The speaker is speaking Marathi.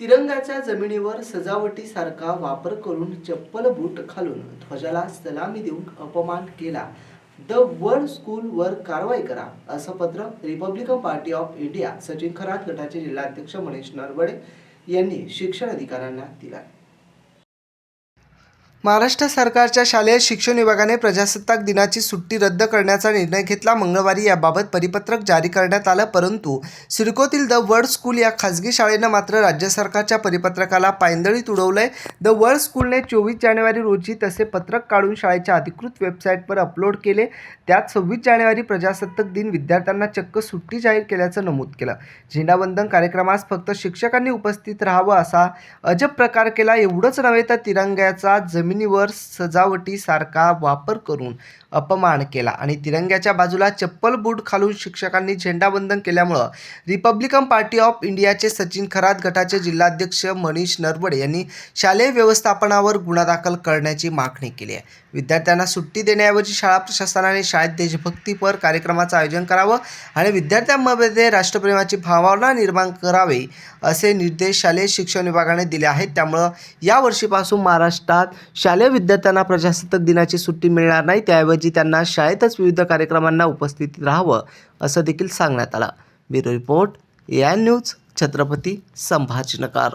तिरंगाच्या जमिनीवर सजावटीसारखा वापर करून चप्पल बूट घालून ध्वजाला सलामी देऊन अपमान केला. द वर्ल्ड स्कूलवर कारवाई करा असं पत्र Republican party of India Sachin Kharat गटाचे जिल्हाध्यक्ष मनीष नरवडे यांनी शिक्षण अधिकाऱ्यांना दिला. महाराष्ट्र सरकारच्या शालेय शिक्षण विभागाने प्रजासत्ताक दिनाची सुट्टी रद्द करण्याचा निर्णय घेतला. मंगळवारी याबाबत परिपत्रक जारी करण्यात आलं परंतु सिडकोतील द वर्ल्ड स्कूल या खाजगी शाळेनं मात्र राज्य सरकारच्या परिपत्रकाला पायंदळीत उडवलंय. द वर्ल्ड स्कूलने चोवीस जानेवारी रोजी तसे पत्रक काढून शाळेच्या अधिकृत वेबसाईटवर अपलोड केले. त्यात सव्वीस जानेवारी प्रजासत्ताक दिन विद्यार्थ्यांना चक्क सुट्टी जाहीर केल्याचं नमूद केलं. झेंडावंदन कार्यक्रमास फक्त शिक्षकांनी उपस्थित राहावं असा अजब प्रकार केला. एवढंच नव्हे तर तिरंग्याचा जमिनीवर सजावटीसारखा वापर करून अपमान केला आणि तिरंग्याच्या बाजूला चप्पल बूट घालून शिक्षकांनी झेंडावंदन केल्यामुळं रिपब्लिकन पार्टी ऑफ इंडियाचे सचिन खरात गटाचे जिल्हाध्यक्ष मनीष नरवडे यांनी शालेय व्यवस्थापनावर गुन्हा दाखल करण्याची मागणी केली आहे. विद्यार्थ्यांना सुट्टी देण्याऐवजी शाळा प्रशासनाने शाळेत देशभक्तीपर कार्यक्रमाचं आयोजन करावं आणि विद्यार्थ्यांमध्ये राष्ट्रप्रेमाची भावना निर्माण करावी असे निर्देश शालेय शिक्षण विभागाने दिले आहेत. त्यामुळं या वर्षीपासून महाराष्ट्रात शालेय विद्यार्थ्यांना प्रजासत्ताक दिनाची सुट्टी मिळणार नाही त्याऐवजी त्यांना शाळेतच विविध कार्यक्रमांना उपस्थित राहावं असं देखील सांगण्यात आलं. Bureau report A I news Chhatrapati Sambhajinagar.